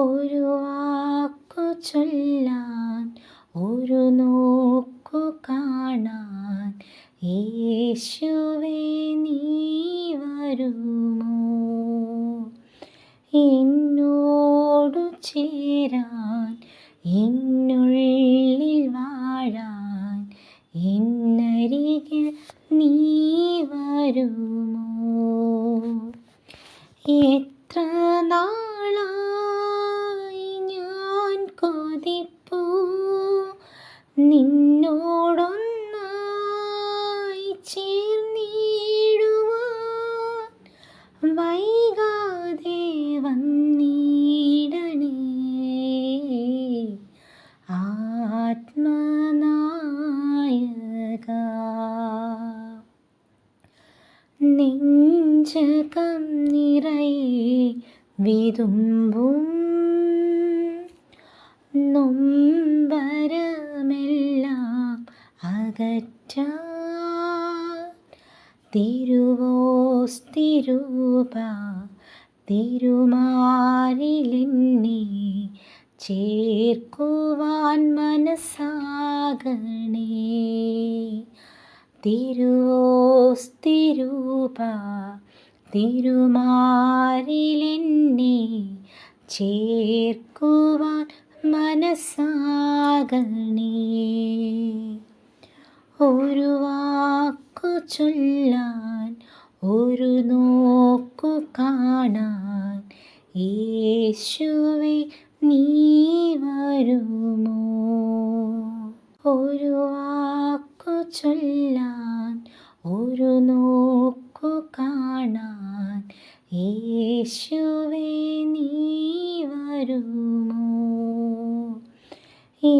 ഒരു വാക്കു ചൊല്ലാൻ ഒരു നോക്കു കാണാൻ യേശുവേ നീ വരുമോ? എന്നോടു ചേരാൻ എന്നുള്ളിൽ വാഴാൻ എന്നരികിൽ നീ വരുമോ? എത്ര ഞാൻ കൊതിപ്പൂ നിന്നോടൊന്നായി ചേർന്നിടുവാൻ വൈകാതെ വന്നിടണേ. ആത്മനായക നെഞ്ചകം നിറയെ വിതുമ്പും നൊമ്പരമെല്ലാം അകറ്റാൻ തിരുവോസ്തിരൂപ തിരുമാറിലെന്നെ ചേർക്കുവാൻ മനസ്സാകണേ. തിരുവോസ്തിരൂപ തിരുമാറിലെന്നെ ചേർക്കുവാൻ മനസ്സാകണേ ഒരു വാക്കു ചൊല്ലാൻ ഒരു നോക്കു കാണാൻ യേശുവെ നീ വരുമോ? ഒരു വാക്കു ചൊല്ലാൻ ഒരു നോക്കു കാണാൻ യേശുവേ നീ വരുമോ? ही